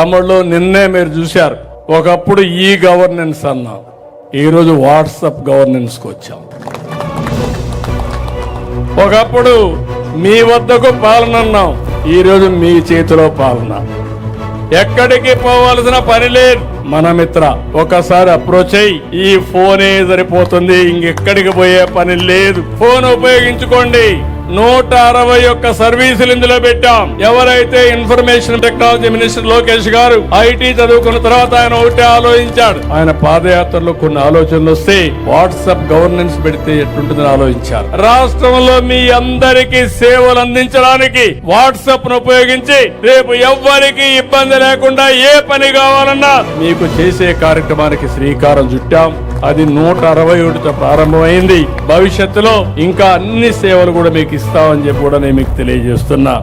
తమ్ముళ్ళు నిన్నే మీరు చూశారు. ఒకప్పుడు ఈ గవర్నెన్స్ అన్నాం. ఈరోజు వాట్సాప్ గవర్నెన్స్కి వచ్చాం. ఒకప్పుడు మీ వద్దకు పాలన అన్నాం. ఈరోజు మీ చేతిలో పాలన. ఎక్కడికి పోవాల్సిన పని లేదు. మన మిత్ర ఒకసారి అప్రోచ్ అయ్యి ఈ ఫోనే సరిపోతుంది. ఇంకెక్కడికి పోయే పని లేదు. ఫోన్ ఉపయోగించుకోండి. నూట అరవై ఒక్క సర్వీసులు ఇందులో పెట్టాం. ఎవరైతే ఇన్ఫర్మేషన్ టెక్నాలజీ మినిస్టర్ లోకేష్ గారు ఐటీ చదువుకున్న తర్వాత ఆయన ఒకటే ఆలోచించాడు. ఆయన పాదయాత్రలో కొన్ని ఆలోచనలు వస్తే వాట్సాప్ గవర్నెన్స్ పెడితే ఎట్లుంటుందని ఆలోచించారు. రాష్ట్రంలో మీ అందరికీ సేవలు అందించడానికి వాట్సాప్ను ఉపయోగించి రేపు ఎవ్వరికి ఇబ్బంది లేకుండా ఏ పని కావాలన్నా మీకు చేసే కార్యక్రమానికి శ్రీకారం చుట్టాం. అది నూట అరవై ఒకటితో ప్రారంభమైంది. భవిష్యత్తులో ఇంకా అన్ని సేవలు కూడా మీకు ఇస్తామని చెప్పి కూడా నేను మీకు తెలియజేస్తున్నా.